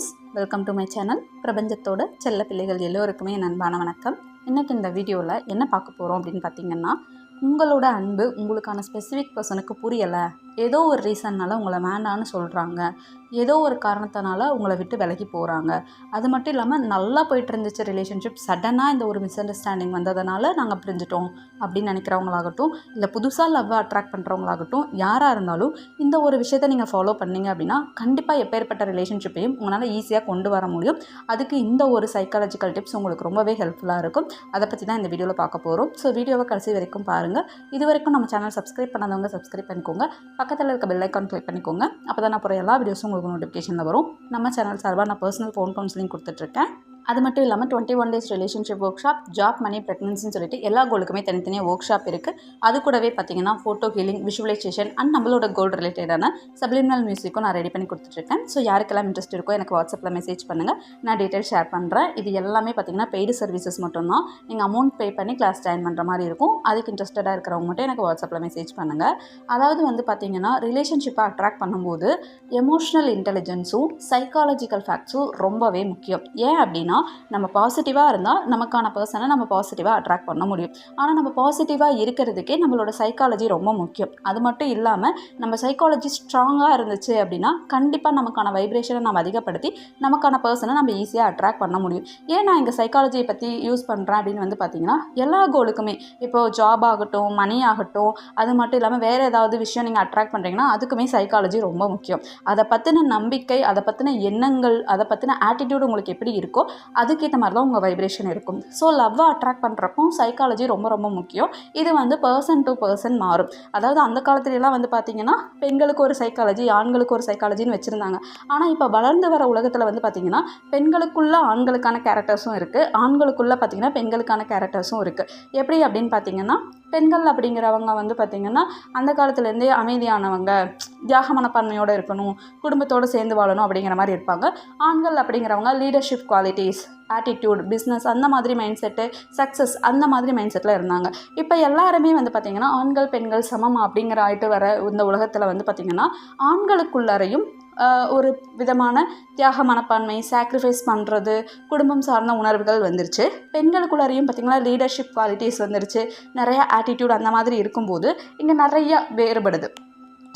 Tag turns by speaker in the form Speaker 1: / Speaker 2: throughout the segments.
Speaker 1: Friends welcome to my channel பிரபஞ்சத்தோட செல்ல பிள்ளைகள் எல்லோருக்குமே என் அன்பான வணக்கம். இன்றைக்கி இந்த வீடியோவில் என்ன பார்க்க போகிறோம் அப்படின்னு பார்த்தீங்கன்னா உங்களோட அன்பு உங்களுக்கான ஸ்பெசிஃபிக் பர்சனுக்கு புரியலை ஏதோ ஒரு ரீசன்னால் உங்களை வேண்டான்னு சொல்கிறாங்க ஏதோ ஒரு காரணத்தினால உங்களை விட்டு விலகி போகிறாங்க அது மட்டும் இல்லாமல் நல்லா போயிட்டு இருந்துச்சு ரிலேஷன்ஷிப் சடனாக இந்த ஒரு மிஸ் அண்டர்ஸ்டாண்டிங் வந்ததுனால நாங்கள் பிரிஞ்சிட்டோம் அப்படின்னு நினைக்கிறவங்களாகட்டும் இல்லை புதுசாக லவ் அட்ராக்ட் பண்ணுறவங்களாகட்டும் யாராக இருந்தாலும் இந்த ஒரு விஷயத்தை நீங்கள் ஃபாலோ பண்ணீங்க அப்படின்னா கண்டிப்பாக எப்பேற்பட்ட ரிலேஷன்ஷிப்பையும் உங்களால் ஈஸியாக கொண்டு வர முடியும். அதுக்கு இந்த ஒரு சைக்காலஜிக்கல் டிப்ஸ் உங்களுக்கு ரொம்பவே ஹெல்ப்ஃபுல்லாக இருக்கும். அதை பற்றி தான் இந்த வீடியோவில் பார்க்க போகிறோம் ஸோ வீடியோவை கடைசி வரைக்கும் பாருங்கள் இது வரைக்கும் நம்ம சேனல் சப்ஸ்கிரைப் பண்ணாதவங்க சப்ஸ்கிரைப் பண்ணிக்கோங்க. பக்கத்தில் பக்கத்தில் இருக்க பெல் ஐக்கான் கிளிக் பண்ணிக்கோங்க. அப்போ தான் நான் போகிற எல்லா வீடியோஸும் உங்களுக்கு நோட்டிஃபிகேஷனில் வரும். நம்ம சேனல் சார்பாக நான் பர்சனல் ஃபோன் கவுன்சிலிங் கொடுத்துட்ருக்கேன் அது மட்டும் இல்லாமல் twenty one days relationship workshop job money ப்ரெக்னன்சின்னு சொல்லிட்டு எல்லா கோலுக்குமே தனித்தனியாக ஒர்க் ஷாப் இருக்குது அது கூடவே பார்த்தீங்கன்னா ஃபோட்டோ ஹீலிங் விஷுவலைசேஷன் அண்ட் நம்மளோட கோல் ரிலேட்டடான சப்ளிமினல் மியூசிக்கும் நான் ரெடி பண்ணி கொடுத்துட்ருக்கேன். ஸோ யாருக்கெல்லாம் இன்ட்ரெஸ்ட் இருக்கோ எனக்கு வாட்ஸ்அப்பில் மெசேஜ் பண்ணுங்கள் நான் டீட்டெயில் ஷேர் பண்ணுறேன் இது எல்லாமே பார்த்தீங்கன்னா பெய்டு சர்வீசஸ் மட்டும்தான். நீங்கள் அமௌண்ட் பே பண்ணி கிளாஸ் ஜாயின் பண்ணுற மாதிரி இருக்கும். அதுக்கு இன்ட்ரெஸ்டடாக இருக்கிறவங்க மட்டும் எனக்கு வாட்ஸ்அப்பில் மெசேஜ் பண்ணுங்கள் அதாவது வந்து பார்த்தீங்கன்னா ரிலேஷன்ஷிப்பை அட்ராக்ட் பண்ணும்போது எமோஷ்னல் இன்டெலிஜென்ஸும் சைக்காலஜிக்கல் ஃபேக்ட்ஸும் ரொம்பவே முக்கியம். ஏன் அப்படின்னா நம்ம பாசிட்டிவாக இருந்தால் நமக்கான பர்சனை நம்ம பாசிட்டிவாக அட்ராக்ட் பண்ண முடியும். ஆனால் நம்ம பாசிட்டிவாக இருக்கிறதுக்கே நம்மளோட சைக்காலஜி ரொம்ப முக்கியம். அது மட்டும் இல்லாமல் நம்ம சைக்காலஜி ஸ்ட்ராங்காக இருந்துச்சு அப்படின்னா கண்டிப்பாக நமக்கான வைப்ரேஷனை நம்ம அதிகப்படுத்தி நமக்கான பர்சனை நம்ம ஈஸியாக அட்ராக்ட் பண்ண முடியும். ஏன் நான் இங்கே சைக்காலஜியை பற்றி யூஸ் பண்ணுறேன் அப்படின்னு வந்து பார்த்தீங்கன்னா எல்லா கோலுக்குமே இப்போது ஜாப் ஆகட்டும் மணி ஆகட்டும் அது மட்டும் இல்லாமல் வேறு ஏதாவது விஷயம் நீங்கள் அட்ராக்ட் பண்ணுறீங்கன்னா அதுக்குமே சைக்காலஜி ரொம்ப முக்கியம். அதை பற்றின நம்பிக்கை அதை பற்றின எண்ணங்கள் அதை பற்றின ஆட்டிடியூட் உங்களுக்கு எப்படி இருக்கோ அதுக்கேற்ற மாதிரி தான் உங்கள் வைப்ரேஷன் இருக்கும் ஸோ லவ்வை அட்ராக்ட் பண்ணுறப்போ சைக்காலஜி ரொம்ப ரொம்ப முக்கியம். இது வந்து பர்சன் டு பர்சன் மாறும். அதாவது அந்த காலத்துலலாம் வந்து பார்த்தீங்கன்னா பெண்களுக்கு ஒரு சைக்காலஜி ஆண்களுக்கு ஒரு சைக்காலஜின்னு வச்சுருந்தாங்க. ஆனால் இப்போ வளர்ந்து வர உலகத்தில் வந்து பார்த்தீங்கன்னா பெண்களுக்குள்ள ஆண்களுக்கான கேரக்டர்ஸும் இருக்குது ஆண்களுக்குள்ளே பார்த்தீங்கன்னா பெண்களுக்கான கேரக்டர்ஸும் இருக்குது எப்படி அப்படின்னு பார்த்தீங்கன்னா பெண்கள் அப்படிங்கிறவங்க வந்து பார்த்திங்கன்னா அந்த காலத்துலேருந்தே அமைதியானவங்க தியாக மனப்பான்மையோடு இருக்கணும் குடும்பத்தோடு சேர்ந்து வாழணும் அப்படிங்கிற மாதிரி இருப்பாங்க. ஆண்கள் அப்படிங்கிறவங்க லீடர்ஷிப் குவாலிட்டிஸ் ஆட்டிடியூட் பிஸ்னஸ் அந்த மாதிரி மைண்ட் செட்டு சக்ஸஸ் அந்த மாதிரி மைண்ட் செட்டில் இருந்தாங்க. இப்போ எல்லாருமே வந்து பார்த்திங்கன்னா ஆண்கள் பெண்கள் சமம் அப்படிங்கிற ஆயிட்டு வர இந்த உலகத்தில் வந்து பார்த்திங்கன்னா ஆண்களுக்குள்ளாரையும் ஒரு விதமான தியாக மனப்பான்மை சாக்ரிஃபைஸ் பண்ணுறது குடும்பம் சார்ந்த உணர்வுகள் வந்துருச்சு. பெண்களுக்குள்ளாரையும் பார்த்திங்கன்னா லீடர்ஷிப் குவாலிட்டிஸ் வந்துருச்சு. நிறையா ஆட்டிடியூட் அந்த மாதிரி இருக்கும்போது இங்கே நிறைய வேறுபடுது.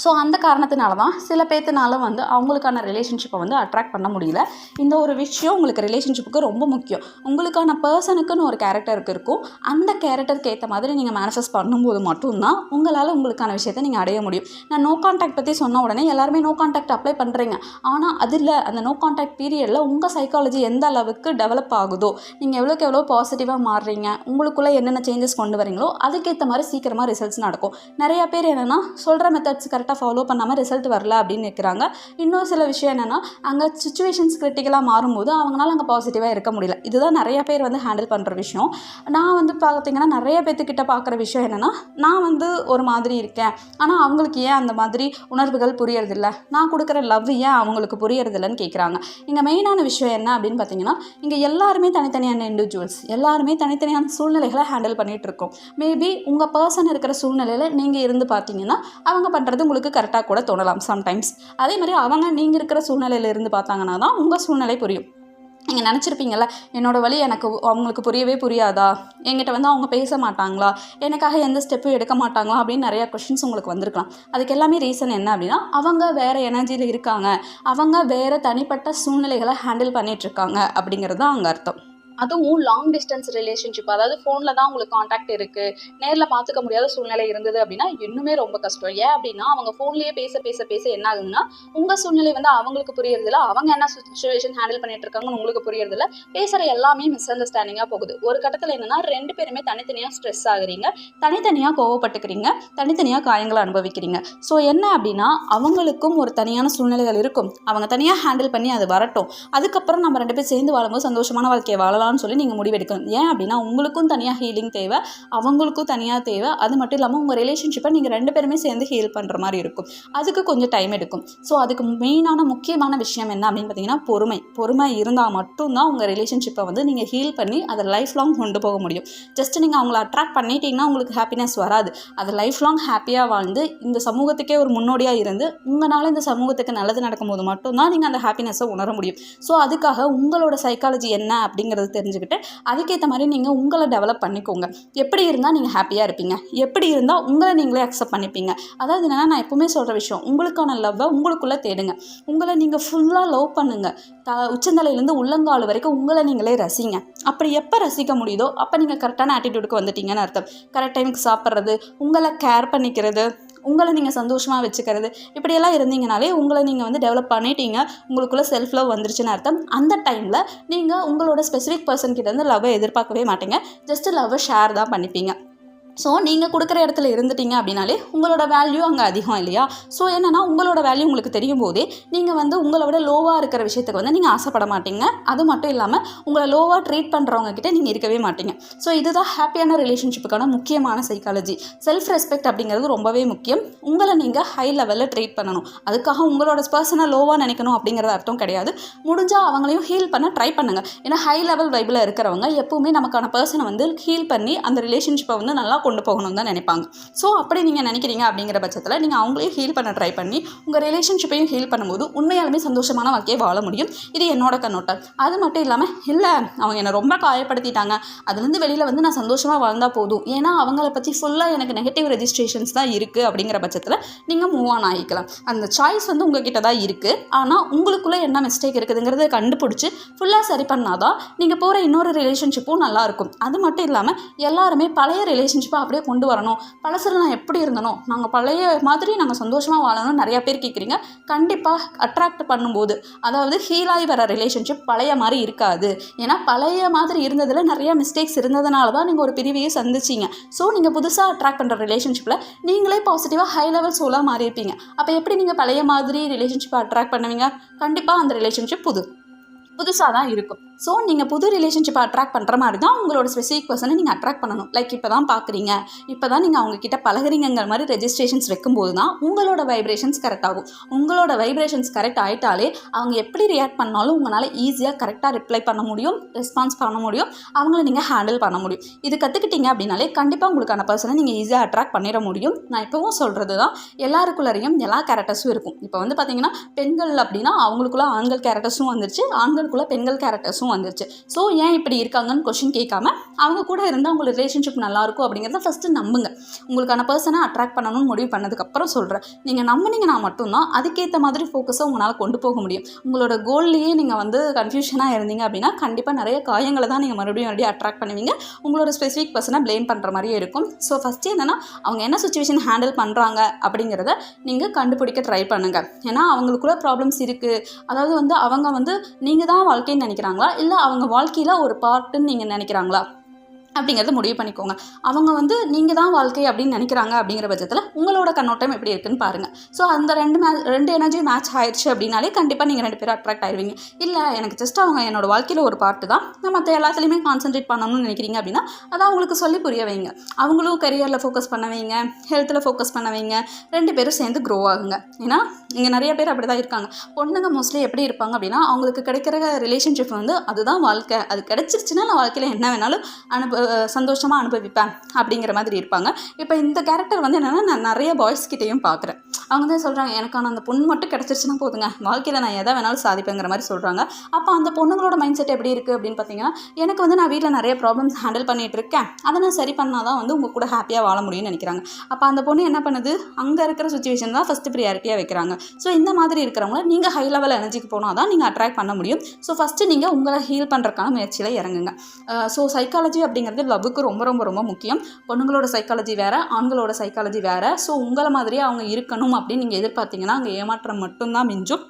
Speaker 1: ஸோ அந்த காரணத்தினால தான் சில பேர்த்தினால வந்து அவங்களுக்கான ரிலேஷன்ஷிப்பை வந்து அட்ராக்ட் பண்ண முடியல. இந்த ஒரு விஷயம் உங்களுக்கு ரிலேஷன்ஷிப்புக்கு ரொம்ப முக்கியம். உங்களுக்கான பர்சனுக்குன்னு ஒரு கேரக்டருக்கு இருக்கும். அந்த கேரக்டருக்கு ஏற்ற மாதிரி நீங்கள் மேனிஃபெஸ்ட் பண்ணும்போது மட்டும்தான் உங்களால் உங்களுக்கான விஷயத்தை நீங்கள் அடைய முடியும். நான் நோ கான்டாக்ட் பற்றி சொன்ன உடனே எல்லாருமே நோ கான்டாக்ட் அப்ளை பண்ணுறீங்க ஆனால் அதில் அந்த நோ கான்டாக்ட் பீரியடில் உங்கள் சைக்காலஜி எந்த அளவுக்கு டெவலப் ஆகுதோ நீங்கள் எவ்வளோக்கு எவ்வளோ பாசிட்டிவாக மாறுறீங்க உங்களுக்குள்ளே என்னென்ன சேஞ்சஸ் கொண்டு வரீங்களோ அதுக்கேற்ற மாதிரி சீக்கிரமாக ரிசல்ட்ஸ் நடக்கும். நிறையா பேர் என்னென்னா சொல்கிற மெத்தட்ஸ் கரெக்ட் கரெக்டாக ஃபாலோ பண்ணாமல் ரிசல்ட் வரல அப்படின்னு நிற்கிறாங்க இன்னொரு சில விஷயம் என்னென்னா அங்கே சுச்சுவேஷன்ஸ் கிரிட்டிக்கலாக மாறும்போது அவங்களால அங்கே பாசிட்டிவாக இருக்க முடியல. இதுதான் நிறைய பேர் வந்து ஹேண்டில் பண்ணுற விஷயம். நான் வந்து பார்த்திங்கன்னா நிறைய பேர்த்துக்கிட்ட பார்க்குற விஷயம் என்னென்னா நான் வந்து ஒரு மாதிரி இருக்கேன். ஆனால் அவங்களுக்கு ஏன் அந்த மாதிரி உணர்வுகள் புரியறதில்ல? நான் கொடுக்குற லவ் ஏன் அவங்களுக்கு புரியறதில்லன்னு கேட்குறாங்க இங்கே மெயினான விஷயம் என்ன அப்படின்னு பார்த்தீங்கன்னா இங்கே எல்லாருமே தனித்தனியான இண்டிவிஜுவல்ஸ் எல்லாருமே தனித்தனியான சூழ்நிலைகளை ஹேண்டில் பண்ணிகிட்டு இருக்கோம். மேபி உங்கள் பர்சன் இருக்கிற சூழ்நிலையில் நீங்கள் இருந்து பார்த்தீங்கன்னா அவங்க பண்ணுறது உங்களுக்கு கரெக்டாக கூட தோணலாம் சம்டைம்ஸ் அதே மாதிரி அவங்க நீங்கள் இருக்கிற சூழ்நிலையில இருந்து பார்த்தாங்கன்னா தான் உங்கள் சூழ்நிலை புரியும். நீங்கள் நினச்சிருப்பீங்கள்ல என்னோட வழி எனக்கு அவங்களுக்கு புரியவே புரியாதா? என்கிட்ட வந்து அவங்க பேச மாட்டாங்களா? எனக்காக எந்த ஸ்டெப்பும் எடுக்க மாட்டாங்களா? அப்படின்னு நிறையா கொஷின்ஸ் உங்களுக்கு வந்திருக்கலாம். அதுக்கு எல்லாமே ரீசன் என்ன அப்படின்னா அவங்க வேறு எனர்ஜியில் இருக்காங்க. அவங்க வேறு தனிப்பட்ட சூழ்நிலைகளை ஹேண்டில் பண்ணிகிட்ருக்காங்க அப்படிங்கிறது தான் அங்கே அர்த்தம். அதுவும் லாங் டிஸ்டன்ஸ் ரிலேஷன்ஷிப் அதாவது ஃபோனில் தான் உங்களுக்கு காண்டாக்ட் இருக்குது நேரில் பார்த்துக்க முடியாத சூழ்நிலை இருந்தது அப்படின்னா இன்னுமே ரொம்ப கஷ்டம். ஏன் அப்படின்னா அவங்க ஃபோன்லேயே பேச பேச பேச என்ன ஆகுதுன்னா உங்கள் சூழ்நிலை வந்து அவங்களுக்கு புரியறதில்ல அவங்க என்ன சுச்சுவேஷன் ஹேண்டில் பண்ணிட்டு இருக்காங்கன்னு உங்களுக்கு புரியறதில்ல பேசுகிற எல்லாமே மிஸ் அண்டர்ஸ்டாண்டிங்காக போகுது. ஒரு கட்டத்தில் என்னென்னா ரெண்டு பேருமே தனித்தனியாக ஸ்ட்ரெஸ் ஆகுறீங்க. தனித்தனியாக கோவப்பட்டுக்கிறீங்க. தனித்தனியாக காயங்களை அனுபவிக்கிறீங்க. ஸோ என்ன அப்படின்னா அவங்களுக்கும் ஒரு தனியான சூழ்நிலைகள் இருக்கும். அவங்க தனியாக ஹேண்டில் பண்ணி அது வரட்டும். அதுக்கப்புறம் நம்ம ரெண்டு பேர் சேர்ந்து வாழும்போது சந்தோஷமான வாழ்க்கையை வாழலாம். போகலான்னு சொல்லி நீங்கள் முடிவெடுக்கணும். ஏன் அப்படின்னா உங்களுக்கும் தனியாக ஹீலிங் தேவை அவங்களுக்கும் தனியாக தேவை. அது மட்டும் இல்லாமல் உங்கள் ரிலேஷன்ஷிப்பை நீங்கள் ரெண்டு பேருமே சேர்ந்து ஹீல் பண்ணுற மாதிரி இருக்கும். அதுக்கு கொஞ்சம் டைம் எடுக்கும். ஸோ அதுக்கு மெயினான முக்கியமான விஷயம் என்ன அப்படின்னு பார்த்தீங்கன்னா பொறுமை. பொறுமை இருந்தால் மட்டும்தான் உங்கள் ரிலேஷன்ஷிப்பை வந்து நீங்கள் ஹீல் பண்ணி அதை லைஃப் லாங் கொண்டு போக முடியும். ஜஸ்ட் நீங்கள் அவங்கள அட்ராக்ட் பண்ணிட்டீங்கன்னா உங்களுக்கு ஹாப்பினஸ் வராது. அது லைஃப் லாங் ஹாப்பியாக வாழ்ந்து இந்த சமூகத்துக்கே ஒரு முன்னோடியாக இருந்து உங்களால் இந்த சமூகத்துக்கு நல்லது நடக்கும்போது மட்டும்தான் நீங்கள் அந்த ஹாப்பினஸை உணர முடியும். ஸோ அதுக்காக உங்களோட சைக்காலஜி என்ன அப்படிங்கிறது தெரிஞ்சுக்கிட்டு அதுக்கேற்ற மாதிரி நீங்கள் உங்களை டெவலப் பண்ணிக்கோங்க. எப்படி இருந்தால் நீங்கள் ஹாப்பியாக இருப்பீங்க. எப்படி இருந்தால் உங்களை நீங்களே அக்செப்ட் பண்ணிப்பீங்க. அதாவது என்னென்னா நான் எப்பவுமே சொல்கிற விஷயம் உங்களுக்கான லவ்வை உங்களுக்குள்ளே தேடுங்க. உங்களை நீங்கள் ஃபுல்லாக லவ் பண்ணுங்கள் த உச்சந்தலையிலேருந்து உள்ளங்கால் வரைக்கும் உங்களை நீங்களே ரசிங்க. அப்படி எப்போ ரசிக்க முடியுதோ அப்போ நீங்கள் கரெக்டான ஆட்டிடியூடுக்கு வந்துட்டீங்கன்னு அர்த்தம். கரெக்ட் டைமுக்கு சாப்பிட்றது உங்களை கேர் பண்ணிக்கிறது உங்களை நீங்கள் சந்தோஷமாக வச்சுக்கிறது. இப்படியெல்லாம் இருந்தீங்கனாலே உங்களை நீங்கள் வந்து டெவலப் பண்ணிட்டீங்க. உங்களுக்குள்ளே செல்ஃப் லவ் வந்துருச்சுன்னு அர்த்தம். அந்த டைமில் நீங்கள் உங்களோட ஸ்பெசிஃபிக் பர்சன் கிட்டேருந்து லவ்வை எதிர்பார்க்கவே மாட்டீங்க. ஜஸ்ட் லவ்வை ஷேர் தான் பண்ணிப்பீங்க. ஸோ நீங்கள் கொடுக்குற இடத்துல இருந்துட்டீங்க அப்படின்னாலே உங்களோட வேல்யூ அங்கே அதிகம் இல்லையா? ஸோ என்னென்னா உங்களோட வேல்யூ உங்களுக்கு தெரியும் போதே நீங்கள் வந்து உங்களை விட லோவாக இருக்கிற விஷயத்துக்கு வந்து நீங்கள் ஆசைப்பட மாட்டீங்க. அது மட்டும் இல்லாமல் உங்களை லோவாக ட்ரீட் பண்ணுறவங்க கிட்டே நீங்கள் இருக்கவே மாட்டீங்க. ஸோ இதுதான் ஹாப்பியான ரிலேஷன்ஷிப்புக்கான முக்கியமான சைக்காலஜி செல்ஃப் ரெஸ்பெக்ட் அப்படிங்கிறது ரொம்பவே முக்கியம். உங்களை நீங்கள் ஹை லெவலில் ட்ரீட் பண்ணணும். அதுக்காக உங்களோட பர்சனை லோவாக நினைக்கணும் அப்படிங்கிறது அர்த்தம் கிடையாது. முடிஞ்சால் அவங்களையும் ஹீல் பண்ண ட்ரை பண்ணுங்கள் ஏன்னா ஹை லெவல் வைபில் இருக்கிறவங்க எப்பவுமே நமக்கான பர்சனை வந்து ஹீல் பண்ணி அந்த ரிலேஷன்ஷிப்பை வந்து நல்லா கொண்டு போகணும்னு தான் நினைப்பாங்க. ஸோ அப்படி நீங்கள் நினைக்கிறீங்க அப்படிங்கிற பட்சத்தில் நீங்கள் அவங்களையும் ஹீல் பண்ண ட்ரை பண்ணி உங்கள் ரிலேஷன்ஷிப்பையும் ஹீல் பண்ணும்போது உண்மையாலுமே சந்தோஷமான வாழ்க்கையை வாழ முடியும். இது என்னோட கண்ணோட்டம். அது மட்டும் இல்லாமல் இல்லை அவங்க என்னை ரொம்ப காயப்படுத்திட்டாங்க. அதுலேருந்து வெளியில் வந்து நான் சந்தோஷமாக வாழ்ந்தால் போதும். ஏன்னா அவங்கள பற்றி ஃபுல்லாக எனக்கு நெகட்டிவ் ரெஜிஸ்ட்ரேஷன்ஸ் தான் இருக்குது அப்படிங்கிற பட்சத்தில் நீங்கள் மூவ் ஆன் ஆகிக்கலாம். அந்த சாய்ஸ் வந்து உங்ககிட்ட தான் இருக்குது ஆனால் உங்களுக்குள்ளே என்ன மிஸ்டேக் இருக்குதுங்கிறத கண்டுபிடிச்சி ஃபுல்லாக சரி பண்ணாதான் நீங்கள் போகிற இன்னொரு ரிலேஷன்ஷிப்பும் நல்லாயிருக்கும் அது மட்டும் இல்லாமல் எல்லாருமே பழைய ரிலேஷன்ஷிப் கண்டிப்பாக அப்படியே கொண்டு வரணும். பழசில் நான் எப்படி இருந்தனோ நாங்கள் பழைய மாதிரி நாங்கள் சந்தோஷமாக வாழணும்னு நிறையா பேர் கேட்குறீங்க கண்டிப்பாக அட்ராக்ட் பண்ணும்போது அதாவது ஹீலாகி வர ரிலேஷன்ஷிப் பழைய மாதிரி இருக்காது. ஏன்னா பழைய மாதிரி இருந்ததில் நிறையா மிஸ்டேக்ஸ் இருந்ததுனால தான் நீங்கள் ஒரு பிரிவையே சந்திச்சிங்க. ஸோ நீங்கள் புதுசாக அட்ராக்ட் பண்ணுற ரிலேஷன்ஷிப்பில் நீங்களே பாசிட்டிவாக ஹை லெவல் சோலாக மாறி இருப்பீங்க அப்போ எப்படி நீங்கள் பழைய மாதிரி ரிலேஷன்ஷிப்பை அட்ராக்ட் பண்ணுவீங்க? கண்டிப்பாக அந்த ரிலேஷன்ஷிப் புது. புதுசாக தான் இருக்கும். ஸோ நீங்கள் புது ரிலேஷன்ஷிப்பை அட்ராக்ட் பண்ணுற மாதிரி தான் உங்களோட ஸ்பெசிஃபிக் பர்சனை நீங்கள் அட்ராக்ட் பண்ணணும். லைக் இப்போ தான் பார்க்குறீங்க இப்போ தான் நீங்கள் அவங்கக்கிட்ட பழகிறீங்கிற மாதிரி ரெஜிஸ்ட்ரேஷன்ஸ் வைக்கும்போது தான் உங்களோட வைப்ரேஷன்ஸ் கரெக்ட் ஆகும். உங்களோட வைப்ரேஷன்ஸ் கரெக்ட் ஆகிட்டாலே அவங்க எப்படி ரியாக்ட் பண்ணாலும் உங்களால் ஈஸியாக கரெக்டாக ரிப்ளை பண்ண முடியும் ரெஸ்பான்ஸ் பண்ண முடியும் அவங்கள நீங்கள் ஹேண்டில் பண்ண முடியும். இது கற்றுக்கிட்டீங்க அப்படின்னாலே கண்டிப்பாக உங்களுக்கான பர்சனை நீங்கள் ஈஸியாக அட்ராக்ட் பண்ணிட முடியும். நான் இப்போவும் சொல்கிறது தான் எல்லாருக்குள்ளேயும் எல்லா கேரக்டர்ஸும் இருக்கும். இப்போ வந்து பார்த்தீங்கன்னா பெண்கள் அப்படின்னா அவங்களுக்குள்ள ஆண்கள் கேரக்டர்ஸும் வந்துருச்சு. ஆண்களுக்குள்ள பெண்கள் கேரக்டர்ஸும் வந்துருச்சு. ஸோ ஏன் இப்படி இருக்காங்கன்னு கொஷின் கேட்காம அவங்க கூட இருந்தால் உங்களுக்கு ரிலேஷன்ஷிப் நல்லாயிருக்கும் அப்படிங்கிறத ஃபஸ்ட்டு நம்புங்க. உங்களுக்கான பர்சனை அட்ராக்ட் பண்ணணும்னு முடிவு பண்ணதுக்கப்புறம் சொல்கிறேன் நீங்கள் நம்பினீங்கன்னா மட்டும்தான் அதுக்கேற்ற மாதிரி ஃபோக்கஸை உங்களால் கொண்டு போக முடியும். உங்களோட கோல்லையே நீங்கள் வந்து கன்ஃபியூஷனாக இருந்தீங்க அப்படின்னா கண்டிப்பாக நிறைய காயங்களை தான் நீங்கள் மறுபடியும் மறுபடியும் அட்ராக்ட் பண்ணுவீங்க. உங்களோட ஸ்பெசிஃபிக் பர்சனை ப்ளேம் பண்ணுற மாதிரியே இருக்கும். ஸோ ஃபஸ்ட்டு என்னென்னா அவங்க என்ன சுச்சுவேஷன் ஹேண்டில் பண்ணுறாங்க அப்படிங்கிறத நீங்கள் கண்டுபிடிக்க ட்ரை பண்ணுங்கள் ஏன்னா அவங்களுக்குள்ள ப்ராப்ளம்ஸ் இருக்குது அதாவது வந்து அவங்க வந்து நீங்கள் தான் வாழ்க்கைன்னு நினைக்கிறாங்களா? இல்லை அவங்க வாழ்க்கையில் ஒரு பார்ட்டுன்னு நீங்கள் நினைக்கிறாங்களா? அப்படிங்கிறத முடிவு பண்ணிக்கோங்க. அவங்க வந்து நீங்கள் தான் வாழ்க்கை அப்படின்னு நினைக்கிறாங்க அப்படிங்கிற பட்சத்தில் உங்களோட கண்ணோட்டம் எப்படி இருக்குன்னு பாருங்கள் ஸோ அந்த ரெண்டு மே ரெண்டு எனர்ஜி மேட்ச் ஆயிடுச்சு அப்படின்னாலே கண்டிப்பாக நீங்கள் ரெண்டு பேரும் அட்ராக்ட் ஆயிடுவீங்க இல்லை எனக்கு ஜஸ்ட் அவங்க என்னோட வாழ்க்கையில் ஒரு பார்ட்டு தான். நான் மற்ற எல்லாத்துலேயுமே கான்சென்ட்ரேட் பண்ணணும்னு நினைக்கிறீங்க அப்படின்னா அதை அவங்களுக்கு சொல்லி புரிய வைங்க. அவங்களும் கரியரில் ஃபோக்கஸ் பண்ண வைங்க ஹெல்த்தில் ஃபோக்கஸ் பண்ண வைங்க. ரெண்டு பேரும் சேர்ந்து க்ரோ ஆகுங்க. ஏன்னா இங்கே நிறைய பேர் அப்படி தான் இருக்காங்க. பொண்ணுங்க மோஸ்ட்லி எப்படி இருப்பாங்க அப்படின்னா அவங்களுக்கு கிடைக்கிற ரிலேஷன்ஷிப் வந்து அதுதான் வாழ்க்கை. அது கிடைச்சிருச்சுன்னா நான் வாழ்க்கையில் என்ன வேணாலும் அனுப்ப சந்தோஷமாக அனுபவிப்பேன் அப்படிங்கிற மாதிரி இருப்பாங்க. இப்போ இந்த கேரக்டர் வந்து என்னென்னா நான் நிறைய பாய்ஸ் கிட்டேயும் பார்க்குறேன் அவங்க தான் சொல்கிறாங்க எனக்கான அந்த பொண்ணு மட்டும் கிடச்சிருச்சுன்னா போதுங்க. வாழ்க்கையில் நான் எதை வேணாலும் சாதிப்பேங்கிற மாதிரி சொல்கிறாங்க அப்போ அந்த பொண்ணுங்களோட மைண்ட் செட் எப்படி இருக்குது அப்படின்னு பார்த்தீங்கன்னா எனக்கு வந்து நான் வீட்டில் நிறைய ப்ராப்ளம்ஸ் ஹேண்டில் பண்ணிகிட்டு இருக்கேன். அதை நான் சரி பண்ணால் தான் வந்து உங்கள் கூட ஹாப்பியாக வாழ முடியும்னு நினைக்கிறாங்க. அப்போ அந்த பொண்ணு என்ன பண்ணுது? அங்கே இருக்கிற சுச்சுவேஷன் தான் ஃபஸ்ட்டு ப்ரியாரிட்டியாக வைக்கிறாங்க. ஸோ இந்த மாதிரி இருக்கிறவங்கள நீங்கள் ஹை லெவல் எனர்ஜிக்கு போனால் தான் நீங்கள் அட்ராக்ட் பண்ண முடியும். ஸோ ஃபஸ்ட்டு நீங்கள் உங்களை ஹீல் பண்ணுறக்கான முயற்சியில் இறங்குங்க. ஸோ சைக்காலஜி அப்படிங்கிறது லவ்வுக்கு ரொம்ப ரொம்ப ரொம்ப முக்கியம். பொண்ணுங்களோட சைக்காலஜி வேறு ஆண்களோட சைக்காலஜி வேறு. ஸோ உங்களை மாதிரியே அவங்க இருக்கணும் அப்படின்னு நீங்கள் எதிர்பார்த்தீங்கன்னா அங்கே ஏமாற்றம் மட்டும்தான் மிஞ்சும்.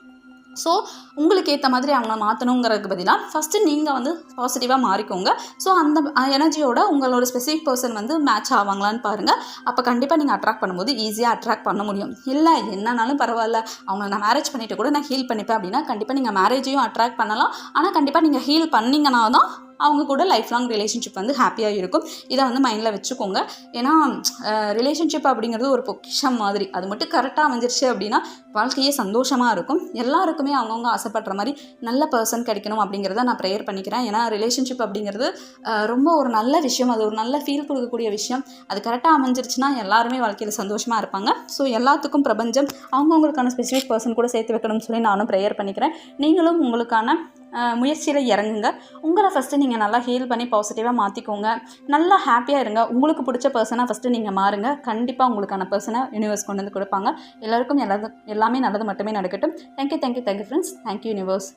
Speaker 1: ஸோ உங்களுக்கு ஏற்ற மாதிரி அவங்கள மாற்றணுங்கிறதுக்கு பதிலாக ஃபஸ்ட்டு நீங்கள் வந்து பாசிட்டிவாக மாறிக்கோங்க. ஸோ அந்த எனர்ஜியோட உங்களோட ஸ்பெசிஃபிக் பர்சன் வந்து மேட்ச் ஆவாங்களான்னு பாருங்கள் அப்போ கண்டிப்பாக நீங்கள் அட்ராக்ட் பண்ணும்போது ஈஸியாக அட்ராக்ட் பண்ண முடியும். இல்லை என்னன்னாலும் பரவாயில்ல. அவங்கள நான் மேரேஜ் பண்ணிவிட்டு கூட நான் ஹீல் பண்ணிப்பேன் அப்படின்னா கண்டிப்பாக நீங்கள் மேரேஜையும் அட்ராக்ட் பண்ணலாம். ஆனால் கண்டிப்பாக நீங்கள் ஹீல் பண்ணிங்கன்னா தான் அவங்க கூட லைஃப் லாங் ரிலேஷன்ஷிப் வந்து ஹாப்பியாக இருக்கும். இதை வந்து மைண்டில் வச்சுக்கோங்க. ஏன்னா ரிலேஷன்ஷிப் அப்படிங்கிறது ஒரு பொக்கிஷம் மாதிரி. அது மட்டும் கரெக்டாக அமைஞ்சிருச்சு அப்படின்னா வாழ்க்கையே சந்தோஷமாக இருக்கும். எல்லாருக்குமே அவங்கவுங்க ஆசைப்படுற மாதிரி நல்ல பர்சன் கிடைக்கணும் அப்படிங்கிறத நான் ப்ரேயர் பண்ணிக்கிறேன். ஏன்னா ரிலேஷன்ஷிப் அப்படிங்கிறது ரொம்ப ஒரு நல்ல விஷயம். அது ஒரு நல்ல ஃபீல் கொடுக்கக்கூடிய விஷயம். அது கரெக்டாக அமைஞ்சிருச்சுன்னா எல்லாருமே வாழ்க்கையில் சந்தோஷமாக இருப்பாங்க. ஸோ எல்லாத்துக்கும் பிரபஞ்சம் அவங்கவுங்களுக்கான ஸ்பெசிஃபிக் பர்சன் கூட சேர்த்து வைக்கணும்னு சொல்லி நானும் ப்ரேயர் பண்ணிக்கிறேன். நீங்களும் உங்களுக்கான முயற்சியில் இறங்குங்க. உங்களை ஃபஸ்ட்டு நீங்கள் நல்லா ஹீல் பண்ணி பாசிட்டிவாக மாற்றிக்கோங்க நல்லா ஹாப்பியாக இருங்க. உங்களுக்கு பிடிச்ச பர்சனாக ஃபஸ்ட்டு நீங்கள் மாறுங்க. கண்டிப்பாக உங்களுக்கான பர்சனை யூனிவர்ஸ் கொண்டு வந்து கொடுப்பாங்க. எல்லாருக்கும் எல்லாது எல்லாமே நல்லது மட்டுமே நடக்கட்டும். Thank you thank you thank you friends thank you universe